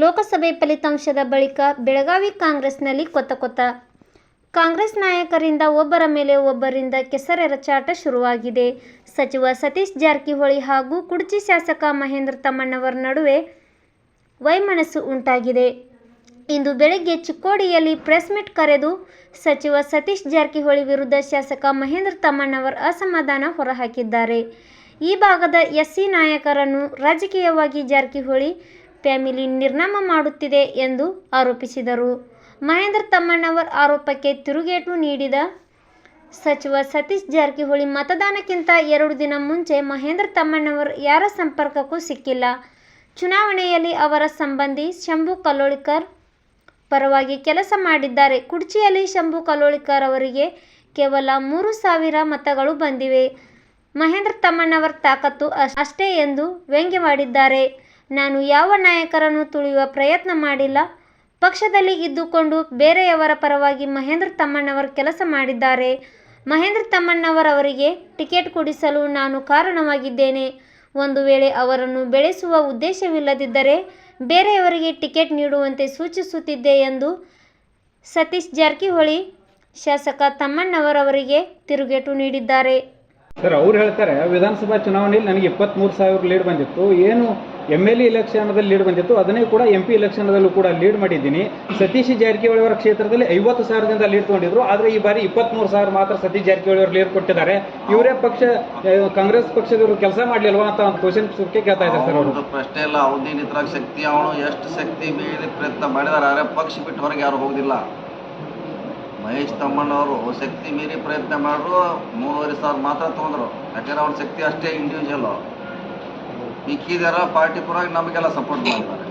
ಲೋಕಸಭೆ ಫಲಿತಾಂಶದ ಬಳಿಕ ಬೆಳಗಾವಿ ಕಾಂಗ್ರೆಸ್ನಲ್ಲಿ ಕೊತ್ತ ಕೊತ್ತ ಕಾಂಗ್ರೆಸ್ ನಾಯಕರಿಂದ ಒಬ್ಬರ ಮೇಲೆ ಒಬ್ಬರಿಂದ ಕೆಸರೆರಚಾಟ ಶುರುವಾಗಿದೆ. ಸಚಿವ ಸತೀಶ್ ಜಾರಕಿಹೊಳಿ ಹಾಗೂ ಕುಡ್ಚಿ ಶಾಸಕ ಮಹೇಂದ್ರ ತಮ್ಮಣ್ಣವರ ನಡುವೆ ವೈಮನಸ್ಸು ಉಂಟಾಗಿದೆ. ಇಂದು ಬೆಳಗ್ಗೆ ಚಿಕ್ಕೋಡಿಯಲ್ಲಿ ಪ್ರೆಸ್ ಮೀಟ್ ಕರೆದು ಸಚಿವ ಸತೀಶ್ ಜಾರಕಿಹೊಳಿ ವಿರುದ್ಧ ಶಾಸಕ ಮಹೇಂದ್ರ ತಮ್ಮಣ್ಣವರ್ ಅಸಮಾಧಾನ ಹೊರಹಾಕಿದ್ದಾರೆ. ಈ ಭಾಗದ ಎಸ್ಸಿ ನಾಯಕರನ್ನು ರಾಜಕೀಯವಾಗಿ ಜಾರಕಿಹೊಳಿ ಫ್ಯಾಮಿಲಿ ನಿರ್ನಾಮ ಮಾಡುತ್ತಿದೆ ಎಂದು ಆರೋಪಿಸಿದರು. ಮಹೇಂದ್ರ ತಮ್ಮಣ್ಣವರ್ ಆರೋಪಕ್ಕೆ ತಿರುಗೇಟು ನೀಡಿದ ಸಚಿವ ಸತೀಶ್ ಜಾರಕಿಹೊಳಿ ಮತದಾನಕ್ಕಿಂತ ಎರಡು ದಿನ ಮುಂಚೆ ಮಹೇಂದ್ರ ತಮ್ಮಣ್ಣವರು ಯಾರ ಸಂಪರ್ಕಕ್ಕೂ ಸಿಕ್ಕಿಲ್ಲ. ಚುನಾವಣೆಯಲ್ಲಿ ಅವರ ಸಂಬಂಧಿ ಶಂಭು ಕಲ್ಲೋಳಿಕರ್ ಪರವಾಗಿ ಕೆಲಸ ಮಾಡಿದ್ದಾರೆ. ಕುರ್ಚಿಯಲ್ಲಿ ಶಂಭು ಕಲ್ಲೋಳಿಕರ್ ಅವರಿಗೆ ಕೇವಲ ಮೂರು ಸಾವಿರ ಮತಗಳು ಬಂದಿವೆ. ಮಹೇಂದ್ರ ತಮ್ಮಣ್ಣವರ ತಾಕತ್ತು ಅಷ್ಟೇ ಎಂದು ವ್ಯಂಗ್ಯವಾಡಿದ್ದಾರೆ. ನಾನು ಯಾವ ನಾಯಕರನ್ನು ತುಳಿಯುವ ಪ್ರಯತ್ನ ಮಾಡಿಲ್ಲ. ಪಕ್ಷದಲ್ಲಿ ಇದ್ದುಕೊಂಡು ಬೇರೆಯವರ ಪರವಾಗಿ ಮಹೇಂದ್ರ ತಮ್ಮಣ್ಣವರು ಕೆಲಸ ಮಾಡಿದ್ದಾರೆ. ಮಹೇಂದ್ರ ತಮ್ಮಣ್ಣವರವರಿಗೆ ಟಿಕೆಟ್ ಕೊಡಿಸಲು ನಾನು ಕಾರಣವಾಗಿದ್ದೇನೆ. ಒಂದು ವೇಳೆ ಅವರನ್ನು ಬೆಳೆಸುವ ಉದ್ದೇಶವಿಲ್ಲದಿದ್ದರೆ ಬೇರೆಯವರಿಗೆ ಟಿಕೆಟ್ ನೀಡುವಂತೆ ಸೂಚಿಸುತ್ತಿದ್ದೆ ಎಂದು ಸತೀಶ್ ಜಾರಕಿಹೊಳಿ, ಶಾಸಕ ತಮ್ಮಣ್ಣವರವರಿಗೆ ತಿರುಗೇಟು ನೀಡಿದ್ದಾರೆ. ಸರ್, ಅವ್ರು ಹೇಳ್ತಾರೆ, ವಿಧಾನಸಭಾ ಚುನಾವಣೆಯಲ್ಲಿ ನನಗೆ ಇಪ್ಪತ್ತ್ಮೂರು ಸಾವಿರ ಲೀಡ್ ಬಂದಿತ್ತು. ಏನು ಎಂ ಎಲ್ ಎ ಇಲೆಕ್ಷನ್ದಲ್ಲಿ ಲೀಡ್ ಬಂದಿತ್ತು ಅದನ್ನೇ ಕೂಡ ಎಂ ಪಿ ಇಲೆಕ್ಷನ್ದಲ್ಲೂ ಕೂಡ ಲೀಡ್ ಮಾಡಿದ್ದೀನಿ. ಸತೀಶ್ ಜಾರಕಿಹೊಳಿ ಅವರ ಕ್ಷೇತ್ರದಲ್ಲಿ ಐವತ್ತು ಸಾವಿರದಿಂದ ಲೀಡ್ ತೊಗೊಂಡಿದ್ರು. ಆದರೆ ಈ ಬಾರಿ ಇಪ್ಪತ್ತ್ಮೂರು ಸಾವಿರ ಮಾತ್ರ ಸತೀಶ್ ಜಾರಕಿಹೊಳಿ ಅವರು ಲೀಡ್ ಕೊಟ್ಟಿದ್ದಾರೆ. ಇವರೇ ಪಕ್ಷ ಕಾಂಗ್ರೆಸ್ ಪಕ್ಷದವರು ಕೆಲಸ ಮಾಡಲಿಲ್ವಾ ಅಂತ ಒಂದು ಕ್ವಶನ್ ಕೇಳ್ತಾ ಇದ್ದಾರೆ ಸರ್ ಅವರು. ಅವ್ರದ್ದು ಪ್ರಶ್ನೆ ಇಲ್ಲ ಇದ್ರಾಗ ಶಕ್ತಿ, ಅವನು ಎಷ್ಟು ಶಕ್ತಿ ಮೀರಿ ಪ್ರಯತ್ನ ಮಾಡಿದಾರೆ ಆದರೆ ಪಕ್ಷ ಬಿಟ್ಟು ಹೊರಗೆ ಯಾರು ಹೋಗೋದಿಲ್ಲ. ಮಹೇಶ್ ತಮ್ಮಣ್ಣವರು ಶಕ್ತಿ ಮೀರಿ ಪ್ರಯತ್ನ ಮಾಡಿದ್ರು ಮೂರುವರೆ ಸಾವಿರ ಮಾತ್ರ ತೊಗೊಂಡ್ರು. ಯಾಕಂದ್ರೆ ಅವ್ರ ಶಕ್ತಿ ಅಷ್ಟೇ ಇಂಡಿವಿಜುವಲ್ ಮಿಕ್ಕಿದಾರ ಪಾರ್ಟಿ ಪರವಾಗಿ ನಮಗೆಲ್ಲ ಸಪೋರ್ಟ್ ಮಾಡ್ತಾರೆ.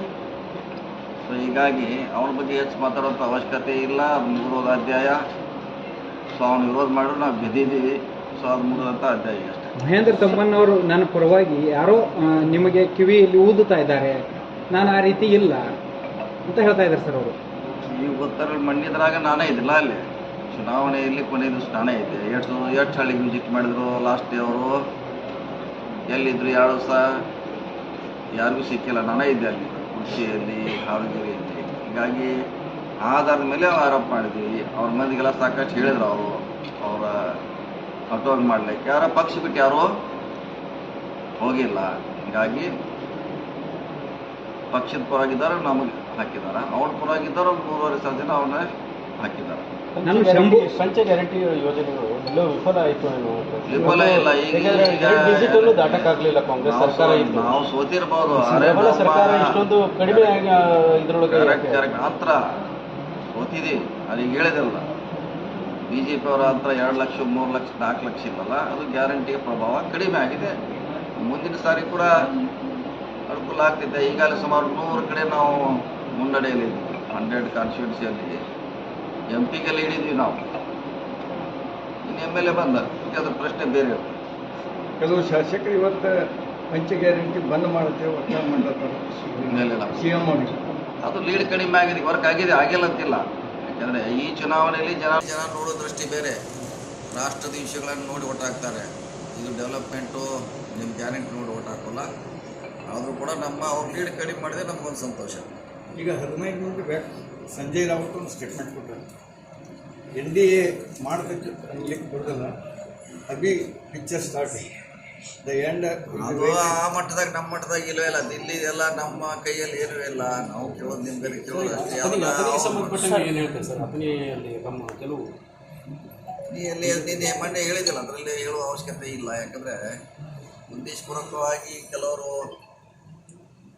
ಸೊ ಹೀಗಾಗಿ ಅವನ ಬಗ್ಗೆ ಹೆಚ್ಚು ಮಾತಾಡೋಂಥ ಅವಶ್ಯಕತೆ ಇಲ್ಲ. ಮುಗಿದೋದ ಅಧ್ಯಾಯ. ಸೊ ಅವ್ನು ವಿರೋಧ ಮಾಡಿದ್ರು ನಾವು ಗೆದ್ದಿದ್ದೀವಿ. ಸೊ ಅದು ಮುಗಿದಂಥ ಅಧ್ಯಾಯ ಅಷ್ಟೇ. ಮಹೇಂದ್ರ ತಮ್ಮನವರು ನನ್ನ ಪರವಾಗಿ ಯಾರೋ ನಿಮಗೆ ನಿಮಗೆ ಕಿವಿಯಲ್ಲಿ ಊದುತ್ತಾ ಇದ್ದಾರೆ. ನಾನು ಆ ರೀತಿ ಇಲ್ಲ ಅಂತ ಹೇಳ್ತಾ ಇದ್ದಾರೆ ಸರ್ ಅವರು. ನೀವು ಗೊತ್ತಾರ ಮಣ್ಣಿದ್ರಾಗ ನಾನೇ ಇದ್ದಿಲ್ಲ ಅಲ್ಲಿ. ಚುನಾವಣೆಯಲ್ಲಿ ಕೊನೆ ದಿವಸ ನಾನೇ ಇದ್ದೆ. ಎಷ್ಟು ಎಷ್ಟು ಹಳ್ಳಿಗೆ ವಿಸಿಟ್ ಮಾಡಿದ್ರು. ಲಾಸ್ಟ್ ಡೇ ಅವರು ಎಲ್ಲಿದ್ರು ಎರಡು ದಿವಸ. ಯಾರಿಗೂ ಸಿಕ್ಕಿಲ್ಲ. ನಾನೇ ಇದ್ದೆ ಅಲ್ಲಿ. ಕೃಷಿಯಲ್ಲಿ ಆರೋಗ್ಯದಲ್ಲಿ ಹೀಗಾಗಿ ಆಧಾರದ ಮೇಲೆ ಆರೋಪ ಮಾಡಿದ್ವಿ. ಅವ್ರ ಮಂದಿಗೆಲ್ಲ ಸಾಕಷ್ಟು ಹೇಳಿದ್ರು ಅವರು. ಅವರ ಕಟೋಗ್ ಮಾಡ್ಲಿಕ್ಕೆ. ಯಾರ ಪಕ್ಷ ಬಿಟ್ಟು ಯಾರೋ ಹೋಗಿಲ್ಲ. ಹೀಗಾಗಿ ಪಕ್ಷದ ಪರವಾಗಿದ್ದಾರೆ, ನಮಗೆ ಹಾಕಿದ್ದಾರೆ. ಅವ್ರ ಪರವಾಗಿದ್ದಾರೆ ಮೂರುವರೆ ಸಾವಿರ ಜನ ಅವನ್ನ ಹಾಕಿದ್ದಾರೆ. ನಾನು ಶಂಭು ಪಂಚ ಗ್ಯಾರಂಟಿ ಯೋಜನೆಗಳು ಎಲ್ಲೋ ವಿಫಲ ಆಯಿತು ಏನೋ ವಿಫಲ ಇಲ್ಲ ಈಗ ಈಗ ಡಿಜಿಟಲ್ ದಾಟಕ್ಕಾಗ್ಲಿಲ್ಲ ಕಾಂಗ್ರೆಸ್ ನಾವು ಸರ್ಕಾರ ಸೋತಿರ್ಬೋದು ಸರ್ಕಾರ ಇಷ್ಟೊಂದು ಕಡಿಮೆ ಆಗಿ, ಇದ್ರೊಳಗೆ ಮಾತ್ರ ಸೋತಿದ್ದೀವಿ ಅದೀಗ ಹೇಳಿದಲ್ಲ ಬಿ ಜೆ ಪಿ ಅವರ ಹತ್ರ ಎರಡು ಲಕ್ಷ ಮೂರು ಲಕ್ಷ ನಾಲ್ಕು ಲಕ್ಷ ಇಲ್ಲಲ್ಲ ಅದು ಗ್ಯಾರಂಟಿಯ ಪ್ರಭಾವ ಕಡಿಮೆ ಆಗಿದೆ. ಮುಂದಿನ ಸಾರಿ ಕೂಡ ಅನುಕೂಲ ಆಗ್ತಿದೆ. ಈಗಾಗಲೇ ಸುಮಾರು ನೂರು ಕಡೆ ನಾವು ಮುನ್ನಡೆಯಲ್ಲಿ ಹಂಡ್ರೆಡ್ ಕಾನ್ಸ್ಟಿಟ್ಯೂನ್ಸಿಯಲ್ಲಿ ಎಂ ಕೆಲ್ಲ ಹಿಡಿದ್ವಿ ನಾವು. ಇನ್ನು ಎಂ ಎಲ್ ಎ ಬಂದ ಈಗ ಅದ್ರ ಪ್ರಶ್ನೆ ಬೇರೆ ಇರ್ತದೆ ಕೆಲವು ಶಾಸಕರು ಇವತ್ತು ಪಂಚ ಗ್ಯಾರಂಟಿ ಬಂದ್ ಮಾಡುತ್ತೆ ಒತ್ತಾಯ ನಾವು ಸಿ ಎಂ ಅದು ಲೀಡ್ ಕಡಿಮೆ ಆಗಿದೆ ವರ್ಕ್ ಆಗಿದೆ ಆಗಿಲ್ಲ ಅಂತಿಲ್ಲ. ಯಾಕಂದರೆ ಈ ಚುನಾವಣೆಯಲ್ಲಿ ಜನ ಜನ ನೋಡೋ ದೃಷ್ಟಿ ಬೇರೆ. ರಾಷ್ಟ್ರದ ವಿಷಯಗಳನ್ನು ನೋಡಿ ಒಟ್ಟಾಗ್ತಾರೆ ಇದು ಡೆವಲಪ್ಮೆಂಟು ನಿಮ್ಮ ಗ್ಯಾರಂಟಿ ನೋಡಿ ಒಟ್ಟಾಗಲ್ಲ ಹಾಕೋಲ್ಲ ಆದರೂ ಕೂಡ ನಮ್ಮ ಅವ್ರ ಲೀಡ್ ಕಡಿಮೆ ಮಾಡಿದ್ರೆ ನಮಗೊಂದು ಸಂತೋಷ. ಈಗ ಹದಿನೈದು ಮಂದಿ ಬ್ಯಾಕ್ ಸಂಜಯ್ ರಾವತ್ ಒಂದು ಸ್ಟೇಟ್ಮೆಂಟ್ ಕೊಟ್ಟರು ಎನ್ ಡಿ ಎ ಮಾಡೋದಕ್ಕೆ ಅನ್ಲಿಕ್ಕೆ ಬಿಡೋಲ್ಲ ಅಭಿ ಪಿಕ್ಚರ್ ಸ್ಟಾರ್ಟ್ ದ ಎಂಡ್ ಅದು ಆ ಮಟ್ಟದಾಗ ನಮ್ಮ ಮಟ್ಟದಾಗ ಇಲ್ಲವೇ ಇಲ್ಲ. ದಿಲ್ಲಿ ಎಲ್ಲ ನಮ್ಮ ಕೈಯಲ್ಲಿ ಏನೂ ಇಲ್ಲ. ನಾವು ಕೇಳೋದು ನಿಮ್ಮ ಬೇರೆ ಕೇಳೋದು ಅಷ್ಟೇ. ಅದಕ್ಕೆ ಅದಕ್ಕೆ ಸಂಬಂಧಪಟ್ಟಂಗೆ ಏನು ಹೇಳ್ತಾರೆ ಸರ್? ಅಭಿನಯಲ್ಲಿ ನಮ್ಮ ಕೆಲವು ನೀ ಅಲ್ಲಿ ನೀನು ಮೊನ್ನೆ ಹೇಳಿದಿಲ್ಲ ಅದರಲ್ಲಿ ಹೇಳುವ ಅವಶ್ಯಕತೆ ಇಲ್ಲ. ಯಾಕಂದರೆ ಉದ್ದೇಶಪೂರ್ವಕವಾಗಿ ಕೆಲವರು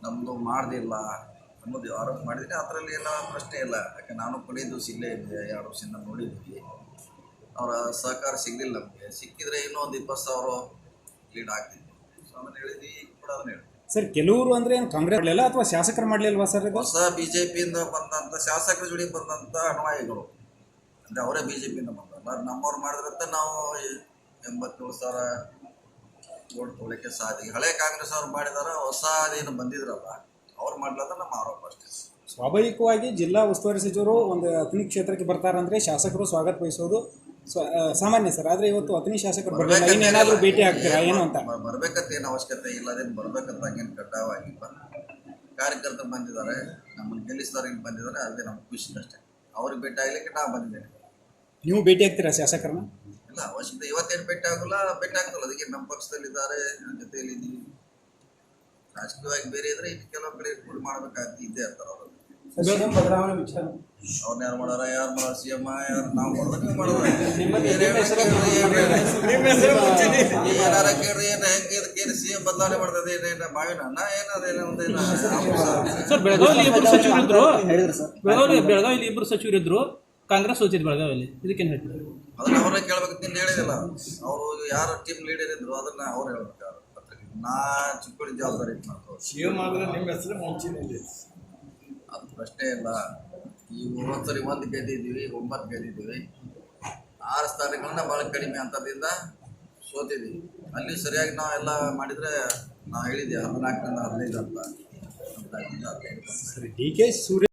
ನಮ್ಮದು ಮಾಡ್ದಿಲ್ಲ. ನಮ್ಮದು ಆರೋಪ ಮಾಡಿದರೆ ಅದರಲ್ಲಿ ಎಲ್ಲ ಪ್ರಶ್ನೆ ಇಲ್ಲ. ಯಾಕೆ ನಾನು ಕೊನೆಯ ದಿವಸ ಇಲ್ಲೇ ಇದ್ದೆ ಎರಡು ವರ್ಷದಿಂದ ನೋಡಿದ್ವಿ. ಅವರ ಸಹಕಾರ ಸಿಗಲಿಲ್ಲ ನಮಗೆ. ಸಿಕ್ಕಿದ್ರೆ ಇನ್ನೂ ಒಂದು ಇಪ್ಪತ್ತು ಸಾವಿರ ಲೀಡ್ ಆಗ್ತಿತ್ತು. ಸೊ ಅದನ್ನು ಹೇಳಿದ್ವಿ ಈಗ ಕೂಡ ಅದನ್ನು ಹೇಳಿದ್ವಿ. ಸರ್ ಕೆಲವರು ಅಂದ್ರೆ ಏನು ಕಾಂಗ್ರೆಸ್ ಮಾಡಲಿಲ್ಲ ಅಥವಾ ಶಾಸಕರು ಮಾಡಲಿಲ್ವಾ ಸರ್ ಇದು? ಹೊಸ ಬಿ ಜೆ ಪಿಯಿಂದ ಬಂದಂಥ ಶಾಸಕರ ಜೋಡಿ ಬಂದಂಥ ಅನ್ವಾಯಿಗಳು. ಅಂದರೆ ಅವರೇ ಬಿ ಜೆ ಪಿಯಿಂದ ಬಂದಲ್ಲ ನಮ್ಮವ್ರು ಮಾಡಿದ್ರಂತ ನಾವು ಎಂಬತ್ತೇಳು ಸಾವಿರ ಓಟ್ ತೊಗೊಳಕ್ಕೆ ಸಾಧ್ಯ ಹಳೆ ಕಾಂಗ್ರೆಸ್ ಅವ್ರು ಮಾಡಿದಾರ ಹೊಸ ಅದೇನು ಬಂದಿದ್ರಲ್ಲ. ಅವ್ರು ಮಾಡ್ಲಾದ್ರೆ ನಮ್ಮ ಆರೋಪ ಅಷ್ಟೇ. ಸ್ವಾಭಾವಿಕವಾಗಿ ಜಿಲ್ಲಾ ಉಸ್ತುವಾರಿ ಸಚಿವರು ಒಂದು ಅತನಿ ಕ್ಷೇತ್ರಕ್ಕೆ ಬರ್ತಾರಂದ್ರೆ ಶಾಸಕರು ಸ್ವಾಗತ ಬಯಸೋದು ಸ್ವ- ಆ, ಸಾಮಾನ್ಯ ಸರ್. ಆದ್ರೆ ಇವತ್ತು ಅತನಿ ಶಾಸಕರು ಬರಲಿಲ್ಲ. ಇನ್ನೇನಾದ್ರೂ ಭೇಟಿ ಆಗ್ತೀರಾ? ಏನು ಅಂತ? ಬರ್ಬೇಕಂತ ಏನು ಅವಶ್ಯಕತೆ ಇಲ್ಲ. ಅದೇನು ಬರ್ಬೇಕಂತ ಹಂಗೇನು ಕಡ್ಡಾಯವಾಗಿಲ್ಲ. ಕಾರ್ಯಕರ್ತರು ಬಂದಿದ್ದಾರೆ. ನಮ್ಮನ್ನು ಗೆಲ್ಲಿಸಿದವ್ರು ಇಲ್ಲಿ ಬಂದಿದ್ದಾರೆ. ಅದೇ ನಮ್ಗೆ ಖುಷಿ ಅಷ್ಟೇ. ಅವ್ರಿಗೆ ಭೇಟಿ ಆಗ್ಲಿಕ್ಕೆ ನಾ ಬಂದಿದ್ದೇನೆ ನೀವು ಭೇಟಿ ಆಗ್ತೀರಾ ಶಾಸಕರನ್ನ? ಇಲ್ಲ ಅವಶ್ಯಕತೆ ಇವತ್ತೇನು ಭೇಟಿ ಆಗೋಲ್ಲ. ಭೇಟಿ ಆಗ್ತಲ್ಲ. ಅದಕ್ಕೆ ನಮ್ಮ ಪಕ್ಷದಲ್ಲಿದ್ದಾರೆ. ನನ್ನ ಜೊತೆಯಲ್ಲಿ ಇದ್ದೀವಿ ರಾಜಕೀಯವಾಗಿ ಬೇರೆ ಇದ್ರೆ ಇನ್ನು ಕೆಲವು ಕಡೆ ಕೂಡ ಮಾಡ್ಬೇಕಾಗಿ ಇದ್ದೇ ಇರ್ತಾರೆ ಅವರು ಬದಲಾವಣೆ ವಿಚಾರ. ಅವ್ರನ್ನ ಯಾರು ಮಾಡೋರ ಯಾರು ಮಾಡೋರು ಸಿ ಎಂ ಯಾರು ನಾವು ಮಾಡೋದಕ್ಕೆ ಏನಾರ ಕೇಳ್ರಿ ಏನು ಹೆಂಗೆ ಇದಕ್ಕೆ ಸಿ ಎಂ ಬದಲಾವಣೆ ಮಾಡ್ತದೆ ಏನ ಮಾವಿನ ಅಣ್ಣ ಒಂದೇನು ಸರ್ ಸಚಿವರು ಇಬ್ಬರು ಸಚಿವರಿದ್ರು ಬೆಳಗಾವಿ ಬೆಳಗಾವಿಯಲ್ಲಿ ಇಬ್ಬರು ಸಚಿವರಿದ್ರು ಕಾಂಗ್ರೆಸ್ ಸೋತಿದ್ರು ಬೆಳಗಾವಿಯಲ್ಲಿ. ಇದಕ್ಕೇನು ಹೇಳ್ತಾರೆ? ಅದನ್ನ ಅವ್ರನ್ನ ಕೇಳ್ಬೇಕು ನೀನು ಹೇಳಿದಿಲ್ಲ. ಅವರು ಯಾರು ಟೀಮ್ ಲೀಡರ್ ಇದ್ರು ಅದನ್ನ ಅವ್ರು ಹೇಳ್ಬೇಕು ನಾ ಚಿಕ್ಕಡಿ ಜವಾಬ್ದಾರಿ ಸಿ ಎಂ ಆದರೆ ನಿಮ್ಮ ಹೆಸರು ಮುಂಚಿನಲ್ಲಿ ಅದು ಪ್ರಶ್ನೆ ಇಲ್ಲ ಈ ಒಂದ್ಸರಿ ಒಂದು ಗೆದ್ದಿದ್ದೀವಿ ಒಂಬತ್ತು ಗೆದ್ದಿದ್ದೀವಿ. ಆರು ಸ್ಥಾನಗಳನ್ನ ಭಾಳ ಕಡಿಮೆ ಅಂತದಿಂದ ಸೋತಿದ್ದೀವಿ. ಅಲ್ಲಿ ಸರಿಯಾಗಿ ನಾವೆಲ್ಲ ಮಾಡಿದರೆ ನಾವು ಹೇಳಿದ್ದೀವಿ ಹದಿನಾಲ್ಕರಿಂದ ಹದಿನೈದು ಅಂತ. ಸರಿ ಹದಿನೈದು. ಡಿ ಕೆ ಸೂರ್ಯ